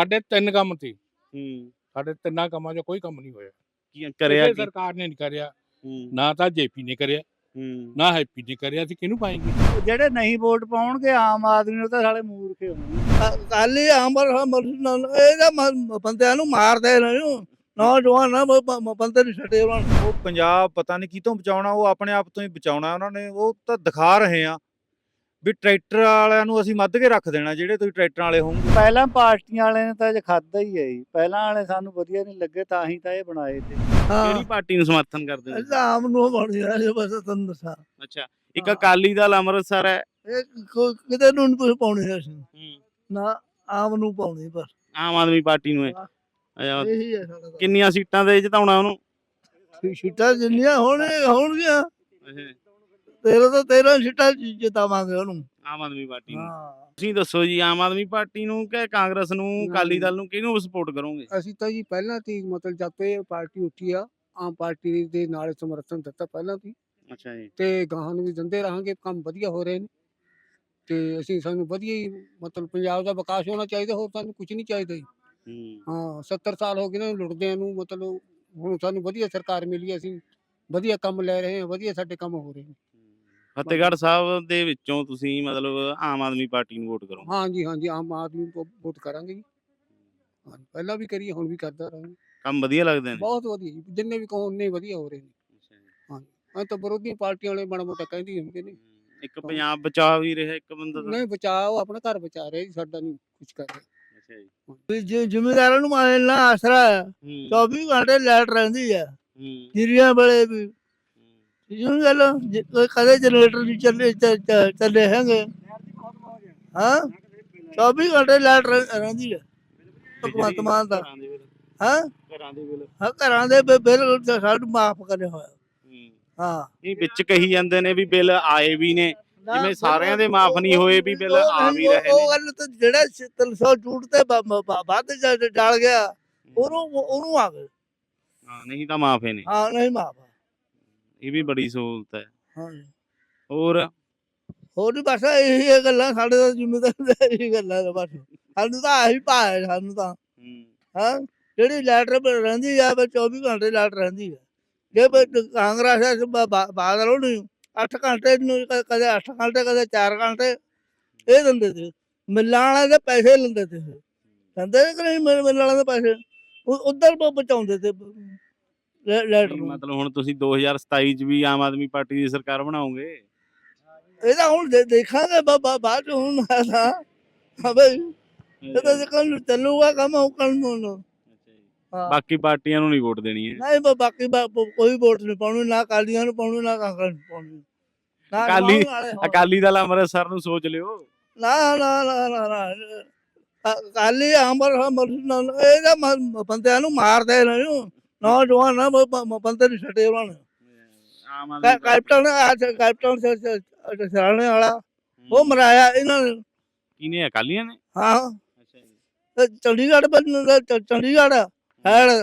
ਸਾਡੇ ਤਿੰਨ ਕੰਮ ਸੀ। ਹੂੰ। ਸਾਡੇ ਤਿੰਨਾਂ ਕੰਮਾਂ 'ਚ ਕੋਈ ਕੰਮ ਨਹੀਂ ਹੋਇਆ। ਕੀ ਕਰਿਆ ਕਿਸੇ ਕੀ? ਸਰਕਾਰ ਨੇ ਨਹੀਂ ਕਰਿਆ। ਹੂੰ। ਨਾ ਤਾਂ ਜੇਪੀ ਨੇ ਕਰਿਆ ਹੂੰ। ਨਾ ਹੈਪੀ ਨੇ ਕਰਿਆ ਅਸੀਂ ਕਿਹਨੂੰ ਪਾਏਂਗੇ? ਜਿਹੜੇ ਨਹੀਂ ਵੋਟ ਪਾਉਣਗੇ ਆਮ ਆਦਮੀ ਨੂੰ ਤਾਂ ਸਾਲੇ ਮੂਰਖੇ ਹੋਣਗੇ। ਕੱਲ ਹੀ ਆਮਰ ਇਹਦਾ ਬੰਦਿਆਂ ਨੂੰ ਮਾਰਦੇ ਨੇ ਨੌਜਵਾਨ ਨਾ ਬੰਦੇ ਨੂੰ ਛੱਡੇ ਉਹਨਾਂ ਉਹ ਪੰਜਾਬ ਪਤਾ ਨਹੀਂ ਕੀ ਤੋਂ ਬਚਾਉਣਾ ਉਹ ਆਪਣੇ ਆਪ ਤੋਂ ਹੀ ਬਚਾਉਣਾ ਉਹਨਾਂ ਨੇ ਉਹ ਤਾਂ ਦਿਖਾ ਰਹੇ ਆ। ਵੀ ਟਰੈਕਟਰ ਵਾਲਿਆਂ ਨੂੰ ਅਸੀਂ ਮੱਧ ਕੇ ਰੱਖ ਦੇਣਾ ਜਿਹੜੇ ਤੁਸੀਂ ਟਰੈਕਟਰਾਂ ਵਾਲੇ ਹੋਣਗੇ ਪਹਿਲਾਂ ਪਾਰਟੀਆਂ ਵਾਲੇ ਨੇ ਤਾਂ ਜੇ ਖਾਦਾ ਹੀ ਹੈ ਜੀ। ਪਹਿਲਾਂ ਵਾਲੇ ਸਾਨੂੰ ਵਧੀਆ ਨਹੀਂ ਲੱਗੇ ਤਾਂ ਹੀ ਤਾਂ ਇਹ ਬਣਾਏ ਤੇ। ਕਿਹੜੀ ਪਾਰਟੀ ਨੂੰ ਸਮਰਥਨ ਕਰਦੇ ਹੋ? ਆਮ ਨੂੰ ਬਣੀ ਆ ਜੇ ਬਸ ਤੁਹਾਨੂੰ ਦੱਸਾਂ ਅੱਛਾ ਇੱਕ। ਅਕਾਲੀ ਦਲ ਅੰਮ੍ਰਿਤਸਰ ਹੈ। ਇਹ ਕੋ- ਕਿਤੇ ਨੂੰ ਨਹੀਂ ਪਾਉਣੀ ਅਸੀਂ। ਹੂੰ। ਨਾ ਆਮ ਨੂੰ ਪਾਉਣੀ ਬਸ। ਆਮ ਆਦਮੀ ਪਾਰਟੀ ਨੂੰ ਹੈ। ਅੱਛਾ, ਇਹੀ ਹੈ ਸਾਡਾ ਕਿੰਨੀਆਂ ਸੀਟਾਂ ਦੇ ਜਿਤਾਉਣਾ ਉਹਨੂੰ। ਸੀਟਾਂ ਜਿੰਨੀਆਂ ਹੋਣ ਹੋਣਗੀਆਂ। ਤੇਰਾ ਤਾਂ 13 ਸੀਟਾਂ ਜਿਤਾਵਾਂਗੇ ਉਹਨੂੰ। ਆਮ ਆਦਮੀ ਪਾਰਟੀ ਨੂੰ। ਹਾਂ। ਤੁਸੀਂ ਦੱਸੋ ਜੀ ਆਮ ਆਦਮੀ ਪਾਰਟੀ ਨੂੰ ਕਿ ਕਾਂਗਰਸ ਨੂੰ ਅਕਾਲੀ ਦਲ ਨੂੰ ਕਿਹਨੂੰ ਸਪੋਰਟ ਕਰੋਗੇ? ਅਸੀਂ ਤਾਂ ਜੀ ਪਹਿਲਾਂ ਤੀ ਮਤਲਬ ਜਦ ਤੋਂ ਇਹ ਪਾਰਟੀ ਉੱਠੀ ਆ ਆਮ ਪਾਰਟੀ ਦੇ ਨਾਲ ਸਮਰਥਨ ਦਿੱਤਾ ਪਹਿਲਾਂ ਤੀ। ਅੱਛਾ ਜੀ। ਤੇ ਗਾਹਾਂ ਨੂੰ ਵੀ ਦਿੰਦੇ ਰਹਾਂਗੇ ਕੰਮ ਵਧੀਆ ਹੋ ਰਹੇ ਨੇ। ਤੇ ਅਸੀਂ ਸਾਨੂੰ ਵਧੀਆ ਹੀ ਮਤਲਬ ਪੰਜਾਬ ਦਾ ਵਿਕਾਸ ਹੋਣਾ ਚਾਹੀਦਾ ਹੋਰ ਸਾਨੂੰ ਕੁਝ ਨਹੀਂ ਚਾਹੀਦਾ ਜੀ। ਹੂੰ। ਹਾਂ 70 ਸਾਲ ਹੋ ਗਏ ਨੇ ਲੁੱਟਦਿਆਂ ਨੂੰ ਮਤਲਬ ਹੁਣ ਸਾਨੂੰ ਵਧੀਆ ਸਰਕਾਰ ਮਿਲੀ ਹੈ, ਅਸੀਂ ਵਧੀਆ ਕੰਮ ਲੈ ਰਹੇ ਹਾਂ ਵਧੀਆ ਸਾਡੇ ਕੰਮ ਹੋ ਰਹੇ ਨੇ। ਫਤਿਹਗੜ੍ਹ ਸਾਹਿਬ ਦੇ ਵਿੱਚੋਂ ਤੁਸੀਂ ਮਤਲਬ ਆਮ ਆਦਮੀ ਪਾਰਟੀ ਨੂੰ ਵੋਟ ਕਰੋ ਹਾਂਜੀ ਹਾਂਜੀ ਆਮ ਆਦਮੀ ਨੂੰ ਵੋਟ ਕਰਾਂਗੇ ਜੀ। ਪਹਿਲਾਂ ਵੀ ਕਰੀਏ ਹੁਣ ਵੀ ਕਰਦਾ ਰਹਾਂਗੇ। ਕੰਮ ਵਧੀਆ ਲੱਗਦੇ ਨੇ? ਬਹੁਤ ਵਧੀਆ ਜੀ ਜਿੰਨੇ ਵੀ ਕਹੋ ਉਨੇ ਵਧੀਆ ਹੋ ਰਹੇ ਨੇ। ਹਾਂ ਤਾਂ ਵਿਰੋਧੀ ਪਾਰਟੀਆਂ ਵਾਲੇ ਬੜਾ ਮੋਟਾ ਕਹਿੰਦੇ ਹੀ ਹੁੰਦੇ ਨੇ। ਇੱਕ ਪੰਜਾਬ ਬਚਾ ਵੀ ਰਿਹਾ ਇੱਕ ਬੰਦਾ ਤਾਂ ਨਹੀਂ ਬਚਾਓ ਆਪਣਾ ਘਰ ਬਚਾ ਰਹੇ ਜੀ ਸਾਡਾ ਨਹੀਂ ਕੁਝ ਕਰ ਰਹੇ। ਅੱਛਾ ਜੀ। ਜ਼ਿਮੀਂਦਾਰਾਂ ਨੂੰ ਮਿਲਣਾ ਆਸਰਾ ਹੈ ਹੂੰ। 24 ਘੰਟੇ ਲਾਈਟ ਰਹਿੰਦੀ ਹੈ। ਹੂੰ। ਜਿਰੀਆਂ ਵੇਲੇ ਵੀ ਜਿਹਨੂੰ ਗੱਲ ਜੇ ਕੋਈ ਕਦੇ ਜਨਰੇਟਰ ਨਹੀਂ ਚੱਲੇ ਚ- ਚ- ਚੱਲੇ ਹੈਗੇ। ਹਾਂ? 24 ਘੰਟੇ ਲਾਈਟ ਰਹਿ- ਰਹਿੰਦੀ ਹੈ ਭਗਵੰਤ ਮਾਨ ਦਾ। ਘਰਾਂ ਦੇ ਬਿੱਲ ਹਾਂ? ਘਰਾਂ ਦੇ ਬਿੱਲ ਹਾਂ ਘਰਾਂ ਦੇ ਬਿ- ਬਿੱਲ ਸਾਨੂੰ ਮਾਫ ਕਰੇ ਹੋਇਆ। ਹੂੰ। ਹਾਂ ਇਹ ਵਿੱਚ ਕਹੀ ਜਾਂਦੇ ਨੇ ਵੀ ਬਿੱਲ ਆਏ ਵੀ ਨੇ। ਜਿਵੇਂ ਸਾਰਿਆਂ ਦੇ ਮਾਫ਼ ਨਹੀਂ ਹੋਏ ਵੀ ਬਿੱਲ ਉਹ ਆ ਵੀ ਉਹ- ਰਹੇ ਉਹ ਨੇ। ਗੱਲ ਤਾਂ ਜਿਹੜਾ 300 ਝੂਠ ਤੇ ਬ- ਬ- ਬ- ਵੱਧ ਜਾ- ਡਾਲ ਗਿਆ ਉਹਨੂੰ ਉਹਨੂੰ ਆ ਗਏ। ਹਾਂ ਨਹੀਂ ਤਾਂ ਮਾਫੇ ਨੇ। ਹਾਂ ਨਹੀਂ ਮਾਫ ਇਹ ਵੀ ਬੜੀ ਸਹੂਲਤ ਹੈ। ਹੋਰ? ਹੋਰ ਵੀ ਬਸ ਇਹੀ ਇਹ ਗੱਲਾਂ ਸਾਡੇ ਤਾਂ ਜ਼ਿੰਮੇਦਾਰ ਇਹੀ ਗੱਲਾਂ ਨੇ ਬਸ। ਸਾਨੂੰ ਤਾਂ ਆਹੀ ਭਾ ਹੈ ਸਾਨੂੰ ਤਾਂ। ਹੂੰ। ਹਾਂ ਜਿਹੜੀ ਲੈਟਰ ਰਹਿੰਦੀ ਆ ਬਈ 24 ਘੰਟੇ ਲੈਟਰ ਰਹਿੰਦੀ ਆ। ਜੇ ਬਈ ਕਾਂਗਰਸ ਹੈ ਬ- ਬ- ਬਾਦਲ ਉਹਨੂੰ 8 ਘੰਟੇ ਨੂੰ ਕ- ਕਦੇ 8 ਘੰਟੇ ਕਦੇ 4 ਘੰਟੇ ਇਹ ਦਿੰਦੇ ਸੀ। ਮਿਲਾਂ ਵਾਲੇ ਦੇ ਪੈਸੇ ਲੈਂਦੇ ਸੀ। ਦਿੰਦੇ ਕਿ ਨਹੀਂ ਮਿਲ ਵਾਲੇ ਦੇ ਪੈਸੇ। ਉਧਰ ਬਚਾਉਂਦੇ ਤੇ ਲੈ- ਲੈਟਰ ਨੂੰ ਮਤਲਬ ਹੁਣ ਤੁਸੀਂ 2027 ਚ ਵੀ ਆਮ ਆਦਮੀ ਪਾਰਟੀ ਦੀ ਸਰਕਾਰ ਬਣਾਓਗੇ? ਇਹਦਾ ਹੁਣ ਦੇ- ਦੇਖਾਂਗੇ ਬਾ- ਬਾ- ਬਾਅਦ ਚ ਹੁਣ ਹਾਂ ਬਈ ਇਹ ਤਾਂ ਕੱਲ ਚੱਲੂਗਾ ਕੰਮ ਉਹ ਕੱਲ ਨੂੰ ਹਾਂ। ਬਾਕੀ ਪਾਰਟੀਆਂ ਨੂੰ ਨਹੀਂ ਵੋਟ ਦੇਣੀ ਹੈ। ਨਹੀਂ ਬਾ- ਬਾਕੀ ਬਾ- ਬ- ਕੋਈ ਵੋਟ ਨਹੀਂ ਪਾਉਣੀ ਨਾ ਕਾਲੀਆਂ ਨੂੰ ਪਾਉਣੀ ਨਾ ਕਾਂਗਰਸ ਨੂੰ ਪਾਉਣੀ। ਨਾ ਅਕਾਲੀ- ਹੋਣ। ਅਕਾਲੀ ਦਲ ਅੰਮ੍ਰਿਤਸਰ ਨੂੰ ਸੋਚ ਲਿਓ। ਨਾ ਨਾ ਨਾ ਨਾ ਨਾ। ਅ- ਕਾਲੀ ਅੰਬਰ ਇਹਦਾ ਮ- ਬੰਦਿਆਂ ਨੂੰ ਮਾਰਦੇ ਨੇ ਨੌਜਵਾਨ ਨਾ ਬ- ਬ- ਬੰਦੇ ਛੱਡੇ ਉਹਨਾਂ ਨੇ। ਆਮ ਆਦਮੀ ਕੈ- ਕੈਪਟਨ ਅੱਜ ਕੈਪਟਨ ਸ- ਸ- ਸ- ਸਰਾਣੇ ਵਾਲਾ। ਉਹ ਮਰਾਇਆ ਇਹਨਾਂ ਨੇ। ਕਿਨੇ ਅਕਾਲੀਆਂ ਨੇ? ਹਾਂ। ਅੱਛਾ ਜੀ। ਤੇ ਚੰਡੀਗੜ੍ਹ ਬੰਨ ਦਾ ਚ- ਚੰਡੀਗੜ੍ਹ ਹੈ।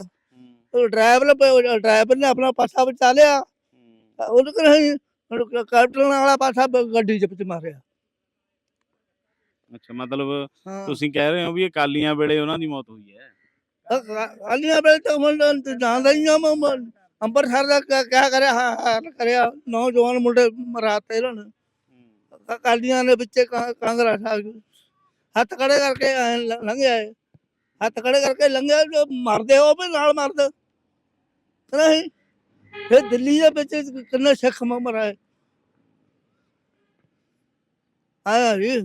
ਡਰਾਈਵਰ ਡਰਾਈਵਰ ਨੇ ਆਪਣਾ ਪਾਸਾ ਬਚਾ ਲਿਆ। ਉਹਨੂੰ ਕਹੀਂ ਕੈਪਟਨ ਵਾਲਾ ਪਾਸਾ ਬ- ਗੱਡੀ ਚ ਵਿੱਚ ਮਾਰਿਆ। ਅੱਛਾ ਮਤਲਬ ਹਾਂ। ਤੁਸੀਂ ਕਹਿ ਰਹੇ ਹੋ ਵੀ ਅਕਾਲੀਆਂ ਵੇਲੇ ਉਹਨਾਂ ਦੀ ਮੌਤ ਹੋਈ ਹੈ। ਅਲੀਆਂ ਬੇਲ ਤਾਂ ਮਨ ਜਾਣਦਾ ਹੀ ਆ ਮੈਂ ਅੰਬਰਸਰ ਦਾ ਕਿਆ ਕਰਿਆ? ਹਾਂ ਹਾਂ ਕਰਿਆ। ਨੌਜਵਾਨ ਮੁੰਡੇ ਮਰਾਤੇ ਇਹਨਾਂ ਨੇ। ਅਕਾਲੀਆਂ ਨੇ ਵਿੱਚੇ ਕਾਂਗਰਸ ਆ ਗਈ। ਹੱਥ ਖੜੇ ਕਰਕੇ ਲੰਘਿਆ। ਹੱਥ ਖੜੇ ਕਰਕੇ ਲੰਘਿਆ ਜੋ ਮਰਦੇ ਉਹ ਵੀ ਨਾਲ ਮਰਦੇ। ਨਹੀਂ? ਫਿਰ ਦਿੱਲੀ ਦੇ ਵਿੱਚ ਕਿੰਨੇ ਸਿੱਖ ਮਰਾਏ ਆਇਆ ਜੀ।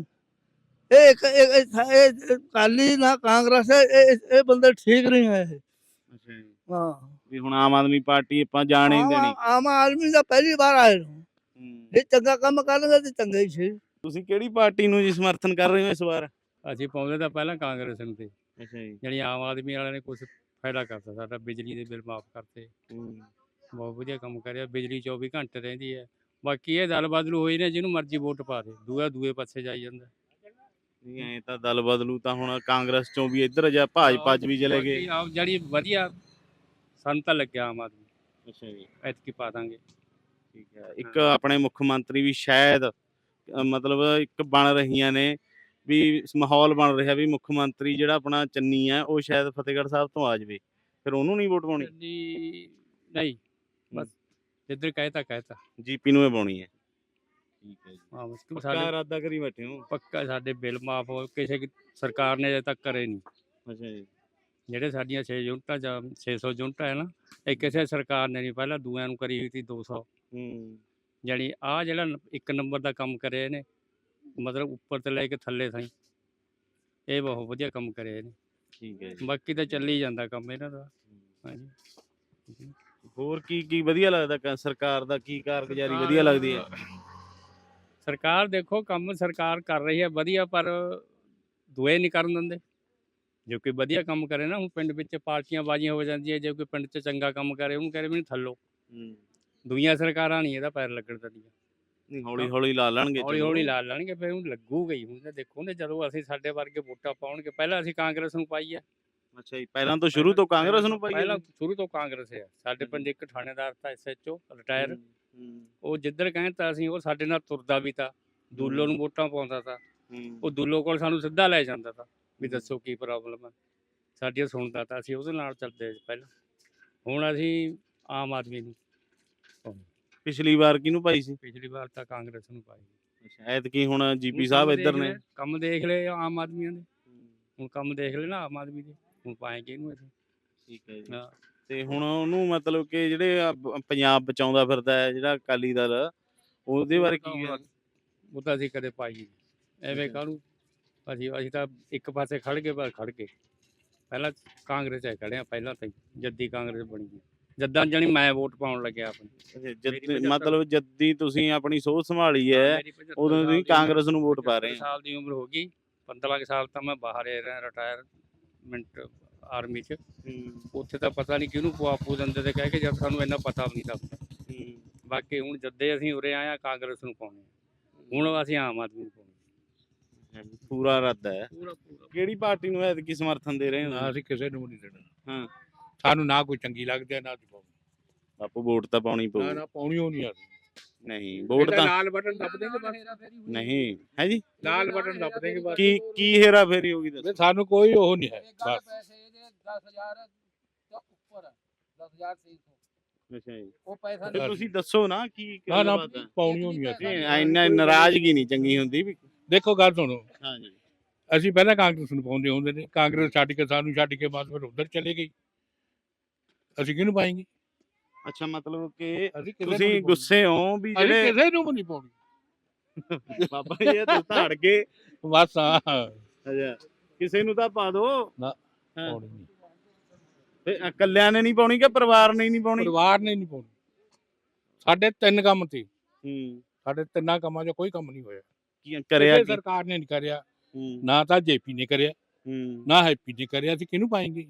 ਇਹ ਇੱਕ ਇਹ- ਕਾਲੀ ਨਾ ਕਾਂਗਰਸ ਇਹ ਇਹ- ਬੰਦੇ ਠੀਕ ਨਹੀਂ ਹੈ ਇਹ। ਅੱਛਾ ਜੀ। ਹਾਂ। ਵੀ ਹੁਣ ਆਮ ਆਦਮੀ ਪਾਰਟੀ ਆਪਾਂ ਜਾਣ ਹੀ ਨਹੀਂ ਦੇਣੀ। ਆਮ- ਆਦਮੀ ਦਾ ਪਹਿਲੀ ਵਾਰ ਆਏ ਨੂੰ। ਹੂੰ। ਇਹ ਚੰਗਾ ਕੰਮ ਕਰਨਗੇ ਤੇ ਚੰਗਾ ਹੀ ਸੀ। ਤੁਸੀਂ ਕਿਹੜੀ ਪਾਰਟੀ ਨੂੰ ਜੀ ਸਮਰਥਨ ਕਰ ਰਹੇ ਹੋ ਇਸ ਵਾਰ? ਅਸੀਂ ਪਾਉਂਦੇ ਤਾਂ ਪਹਿਲਾਂ ਕਾਂਗਰਸ ਨੂੰ ਤੇ। ਅੱਛਾ ਜੀ। ਜਿਹੜੀ ਆਮ ਆਦਮੀ ਵਾਲਿਆਂ ਨੇ ਕੁਝ ਫਾਇਦਾ ਕਰਤਾ ਸਾਡਾ ਬਿਜਲੀ ਦੇ ਬਿੱਲ ਮਾਫ ਕਰਤੇ। ਬਹੁਤ ਵਧੀਆ ਕੰਮ ਕਰਿਆ ਬਿਜਲੀ 24 ਘੰਟੇ ਰਹਿੰਦੀ ਹੈ। ਬਾਕੀ ਇਹ ਦਲ ਬਦਲੂ ਹੋਈ ਨੇ ਜਿਹਨੂੰ ਮਰਜ਼ੀ ਵੋਟ ਪਾ ਦੇ ਦੂਆ ਦੂਏ ਪਾਸੇ ਜਾਈ ਜਾਂਦਾ। ਨਹੀਂ ਐ ਤਾਂ ਦਲ ਬਦਲੂ ਤਾਂ ਹੁਣ ਕਾਂਗਰਸ ਚੋਂ ਵੀ ਇੱਧਰ ਜਾ ਭਾਜਪਾ ਚ ਵੀ ਚਲੇ ਗਏ। ਆਪ ਜਿਹੜੀ ਵਧੀਆ ਸਾਨੂੰ ਤਾਂ ਲੱਗਿਆ ਆਮ ਆਦਮੀ। ਅੱਛਾ ਜੀ। ਐਤਕੀ ਪਾ ਦਾਂਗੇ। ਠੀਕ ਹੈ ਇੱਕ ਆਪਣੇ ਮੁੱਖ ਮੰਤਰੀ ਵੀ ਸ਼ਾਇਦ ਅ, ਮਤਲਬ ਇੱਕ ਬਣ ਰਹੀਆਂ ਨੇ ਵੀ ਸ- ਮਾਹੌਲ ਬਣ ਰਿਹਾ ਵੀ ਮੁੱਖ ਮੰਤਰੀ ਜਿਹੜਾ ਆਪਣਾ ਚੰਨੀ ਹੈ ਉਹ ਸ਼ਾਇਦ ਫਤਿਹਗੜ੍ਹ ਸਾਹਿਬ ਤੋਂ ਆ ਜਾਵੇ। ਫਿਰ ਉਹਨੂੰ ਨਹੀਂ ਵੋਟ ਪਾਉਣੀ? ਨਹੀਂ ਬਸ ਜਿੱਧਰ ਕਹਿਤਾ ਕਹਿਤਾ ਜੀਪੀ ਨੂੰ ਹੀ ਪਾਉਣੀ ਹੈ। ਠੀਕ ਹੈ ਜੀ। ਹਾਂ ਬਸ ਕਿਉਂ ਪੱਕਾ ਸਾਡੇ ਇਰਾਦਾ ਕਰੀ ਬੈਠੇ ਹੋ? ਪੱਕਾ ਸਾਡੇ ਬਿੱਲ ਮਾਫ ਹੋ ਕਿਸੇ ਕੀ- ਸਰਕਾਰ ਨੇ ਅਜੇ ਤੱਕ ਕਰੇ ਨਹੀਂ। ਅੱਛਾ ਜੀ। ਜਿਹੜੇ ਸਾਡੀਆਂ 6 ਯੂਨਿਟਾਂ ਜਾਂ 600 ਯੂਨਿਟਾਂ ਹੈ ਨਾ ਇਹ ਕਿਸੇ ਸਰਕਾਰ ਨੇ ਨਹੀਂ ਪਹਿਲਾਂ ਦੂਆਂ ਨੂੰ ਕਰੀ ਹੋਈ ਸੀ 200 ਹੂੰ। ਜਾਣੀ ਆ ਜਿਹੜਾ ਨ- ਇੱਕ ਨੰਬਰ ਦਾ ਕੰਮ ਕਰਿਆ ਇਹਨੇ ਮਤਲਬ ਉੱਪਰ ਤੋਂ ਲੈ ਕੇ ਥੱਲੇ ਤਾਈਂ ਇਹ ਬਹੁਤ ਵਧੀਆ ਕੰਮ ਕਰਿਆ ਇਹਨੇ ਠੀਕ ਹੈ ਜੀ। ਬਾਕੀ ਤਾਂ ਚੱਲੀ ਜਾਂਦਾ ਕੰਮ ਇਹਨਾਂ ਦਾ। ਹਾਂਜੀ। ਹੋਰ ਕੀ ਕੀ ਵਧੀਆ ਲੱਗਦਾ ਕ- ਸਰਕਾਰ ਦਾ ਕੀ ਕਾਰਗੁਜ਼ਾਰੀ ਵਧੀਆ ਲੱਗਦੀ ਹੈ? ਸਰਕਾਰ ਦੇਖੋ ਕੰਮ ਸਰਕਾਰ ਕਰ ਰਹੀ ਹੈ ਵਧੀਆ ਪਰ ਦੂਏ ਨਹੀਂ ਕਰਨ ਦਿੰਦੇ। ਜੋ ਕੋਈ ਵਧੀਆ ਕੰਮ ਕਰੇ ਨਾ ਹੁਣ ਪਿੰਡ ਵਿੱਚ ਪਾਰਟੀਆਂ ਬਾਜ਼ੀਆਂ ਹੋ ਜਾਂਦੀਆਂ ਜੇ ਕੋਈ ਪਿੰਡ 'ਚ ਚੰਗਾ ਕੰਮ ਕਰੇ ਉਹਨੂੰ ਕਹੇ ਮੈਨੂੰ ਥੱਲੋ। ਦੁਨੀਆ ਸਰਕਾਰਾਂ ਨਹੀਂ ਇਹਦਾ ਪੈਰ ਲੱਗਣ ਦਿੰਦੀਆਂ। ਨਹੀਂ ਹੌਲੀ ਹੌਲੀ ਲਾ ਲੈਣਗੇ ਹੌਲੀ। ਹੌਲੀ ਲਾ ਲੈਣਗੇ ਫਿਰ ਉਹਨੂੰ ਲੱਗੂਗਾ ਹੀ ਹੁਣ ਤਾਂ ਦੇਖੋ ਨੇ ਜਦੋਂ ਅਸੀਂ ਸਾਡੇ ਵਰਗੇ ਵੋਟਾਂ ਪਾਉਣਗੇ ਪਹਿਲਾਂ ਅਸੀਂ ਕਾਂਗਰਸ ਨੂੰ ਪਾਈ ਹੈ ਅੱਛਾ ਜੀ ਪਹਿਲਾਂ ਤੋਂ ਸ਼ੁਰੂ ਤੋਂ ਕਾਂਗਰਸ ਨੂੰ ਪਾਈ ਪਹਿਲਾਂ ਸ਼ੁਰੂ ਤੋਂ ਕਾਂਗਰਸ ਹੈ ਸਾਡੇ ਪਿੰਡ ਇੱਕ ਥਾਣੇਦਾਰ ਤਾਂ ਐਸਐਚਓ ਰਿਟਾਇਰ। ਉਹ ਜਿੱਧਰ ਕਹਿੰਦਾ ਅਸੀਂ ਉਹ ਸਾਡੇ ਨਾਲ ਤੁਰਦਾ ਵੀ ਤਾਂ ਦੂਲੋ ਨੂੰ ਵੋਟਾਂ ਪਾਉਂਦਾ ਤਾਂ। ਉਹ ਦੁੱਲੋ ਕੋਲ ਸਾਨੂੰ ਸਿੱਧਾ ਲੈ ਜਾਂਦਾ ਤਾ ਵੀ ਦੱਸੋ ਕੀ ਪ੍ਰੋਬਲਮ ਹੈ ਸਾਡੀਆਂ ਸੁਣਦਾ ਤਾਂ ਅਸੀਂ ਉਹਦੇ ਨਾਲ ਚੱਲਦੇ ਸੀ ਪਹਿਲਾਂ। ਹੁਣ ਅਸੀਂ ਆਮ ਆਦਮੀ ਨੂੰ ਪਿਛਲੀ ਵਾਰ ਕਿਹਨੂੰ ਪਾਈ ਸੀ? ਪਿਛਲੀ ਵਾਰ ਤਾਂ ਕਾਂਗਰਸ ਨੂੰ ਪਾਈ। ਅੱਛਾ ਐਤਕੀ ਹੁਣ ਜੀਪੀ ਸਾਹਿਬ ਇੱਧਰ ਨੇ। ਕੰਮ ਦੇਖ ਲਏ ਆਮ ਆਦਮੀਆਂ ਦੇ। ਹੁਣ ਕੰਮ ਦੇਖ ਲੈ ਨਾ ਆਮ ਆਦਮੀ ਦੇ। ਹੁਣ ਪਾਏਗੇ ਇਹਨੂੰ ਅਸੀਂ ਠੀਕ ਹੈ ਜੀ। ਤੇ ਹੁਣ ਉਹਨੂੰ ਮਤਲਬ ਕਿ ਜਿਹੜੇ ਆ ਪ- ਪੰਜਾਬ ਬਚਾਉਂਦਾ ਫਿਰਦਾ ਹੈ ਜਿਹੜਾ ਅਕਾਲੀ ਦਲ ਉਹਦੇ ਬਾਰੇ ਕੀ ਹੈ ਉਹ ਤਾਂ ਅਸੀਂ ਕਦੇ ਪਾਈ ਨਹੀਂ ਐਵੇਂ ਅੱਛਾ। ਕਾਹਨੂੰ? ਅਸੀਂ ਅਸੀਂ ਤਾਂ ਇੱਕ ਪਾਸੇ ਖੜ ਗਏ ਬਸ ਖੜ ਗਏ। ਪਹਿਲਾਂ ਕਾਂਗਰਸ 'ਚ ਖੜੇ ਆ ਪਹਿਲਾਂ ਤਾਂ ਹੀ, ਜੱਦੀ ਕਾਂਗਰਸ ਬਣੀ ਹੈ। ਜੱਦਾਂ ਜਾਣੀ ਮੈਂ ਵੋਟ ਪਾਉਣ ਲੱਗਿਆ ਆਪਣੀ। ਅੱਛਾ, ਜਦ ਪਝੱਤਰ- ਮਤਲਬ ਜੱਦੀ ਤੁਸੀਂ ਆਪਣੀ ਸੋਚ ਸੰਭਾਲੀ ਹੈ ਮੇਰੀ 75 ਉਦੋਂ ਸਾਲ ਤੁਸੀਂ ਦੀ ਕਾਂਗਰਸ ਨੂੰ ਵੋਟ ਪਾ ਰਹੇ 75 ਹੋ। ਸਾਲ ਦੀ ਉਮਰ ਹੋ ਗਈ। 15 ਕੁ ਸਾਲ ਤਾਂ ਮੈਂ ਬਾਹਰ ਹੀ ਰਿਹਾ ਰਿਟਾਇਰਮੈਂਟ ਆਰਮੀ 'ਚ। ਉੱਥੇ ਤਾਂ ਪਤਾ ਨਹੀਂ ਕਿਹਨੂੰ ਪਵਾ ਪੂ ਦਿੰਦੇ ਤੇ ਕਹਿ ਕੇ ਜਦ ਸਾਨੂੰ ਇੰਨਾ ਪਤਾ ਵੀ ਨਹੀਂ ਤਾਂ ਬਾਕੀ ਹੁਣ ਜੱਦੇ ਅਸੀਂ ਉਰੇ ਆਏ ਆ ਕਾਂਗਰਸ ਨੂੰ ਪਾਉਣੇ ਆ। ਹੁਣ ਅਸੀਂ ਆਮ ਆਦਮੀ ਨੂੰ ਪਾਉਣੇ ਪੂਰਾ ਰੱਦ ਹੈ। ਪੂਰਾ ਪੂਰਾ। ਕਿਹੜੀ ਪਾਰਟੀ ਨੂੰ ਐਤਕੀ ਸਮਰਥਨ ਦੇ ਰਹੇ ਹੋ? ਅਸੀਂ ਕਿਸੇ ਨੂੰ ਨਹੀਂ ਦੇਣਾ। ਹਾਂ। ਸਾਨੂੰ ਨਾ ਕੋਈ ਚੰਗੀ ਲੱਗਦੀ ਹੈ ਨਾ ਅਸੀਂ ਪਾਉਣੀ। ਬਾਪੂ ਵੋਟ ਤਾਂ ਪਾਉਣੀ ਪਊ ਨਾ ਪਾਉਣੀ ਹੋ ਨਹੀਂ ਅਸੀਂ ਨਹੀਂ ਵੋਟ ਤਾਂ ਲਾਲ ਬਟਨ ਦੱਬ ਦੇਂਗੇ ਬਸ। ਨਹੀਂ ਹੈ ਜੀ? ਲਾਲ ਬਟਨ ਦੱਬ ਦੇਂਗੇ ਬਸ। ਕੀ ਕੀ ਹੇਰਾ ਫੇਰੀ ਹੋਗੀ ਦੱਸੋ। ਸਾਨੂੰ ਕੋਈ ਉਹ ਨਹੀਂ ਹੈ ਬਸ। 10000 ਤੋਂ ਉੱਪਰ 10300 ਅੱਛਾ ਜੀ। ਉਹ ਪੈਸਾ ਤੇ ਤੁਸੀਂ ਦੱਸੋ ਨਾ ਕੀ ਨਾ ਨਾ ਗੱਲਬਾਤ ਹੈ? ਪਾਉਣੀ ਹੋ ਨਹੀਂ ਅਸੀਂ ਨਹੀਂ, ਇੰਨਾ ਨਾਰਾਜ਼ਗੀ ਨਹੀਂ ਚੰਗੀ ਹੁੰਦੀ ਵੀ। ਦੇਖੋ ਗੱਲ ਸੁਣੋ। ਹਾਂ ਜੀ। ਅਸੀਂ ਪਹਿਲਾਂ ਕਾਂਗਰਸ ਨੂੰ ਪਾਉਂਦੇ ਹੁੰਦੇ ਨੇ ਕਾਂਗਰਸ ਛੱਡ ਕੇ ਸਾਨੂੰ ਛੱਡ ਕੇ ਬਾਅਦ ਫਿਰ ਉਧਰ ਚਲੇ ਗਈ। ਅਸੀਂ ਕਿਹਨੂੰ ਪਾਏਂਗੇ? ਅੱਛਾ ਮਤਲਬ ਕਿ ਅਸੀਂ ਕਿਸੇ ਨੂੰ ਤੁਸੀਂ ਨਹੀਂ ਪਾਉਣੀ। ਗੁੱਸੇ ਹੋ ਵੀ ਅਸੀਂ ਜਿਹੜੇ ਕਿਸੇ ਨੂੰ ਵੀ ਨਹੀਂ ਪਾਉਣੀ। ਬਾਬਾ ਜੀ ਇਹ ਤੁਸੀਂ ਧੜ ਕੇ। ਬਸ ਹਾਂ। ਅੱਛਾ। ਕਿਸੇ ਨੂੰ ਤਾਂ ਪਾ ਦੋ ਹਾਂ। ਪਾਉਣੀ ਨਹੀਂ। ਤੇ ਇਕੱਲਿਆਂ ਨੇ ਨਹੀਂ ਪਾਉਣੀ ਕਿ ਪਰਿਵਾਰ ਨੇ ਨਹੀਂ ਪਾਉਣੀ? ਪਰਿਵਾਰ ਨੇ ਨਹੀਂ ਪਾਉਣੀ। ਸਾਡੇ ਤਿੰਨ ਕੰਮ ਤੇ ਹੂੰ। ਸਾਡੇ ਤਿੰਨਾਂ ਕੰਮਾਂ 'ਚ ਕੋਈ ਕੰਮ ਨਹੀਂ ਹੋਇਆ। ਕੀ ਕਰਿਆ ਕਿਸੇ ਕੀ? ਸਰਕਾਰ ਨੇ ਨਹੀਂ ਕਰਿਆ। ਹੂੰ। ਨਾ ਤਾਂ ਜੇਪੀ ਨੇ ਕਰਿਆ। ਹੂੰ। ਨਾ ਹੈਪੀ ਨੇ ਕਰਿਆ। ਅਸੀਂ ਕਿਹਨੂੰ ਪਾਏਂਗੇ?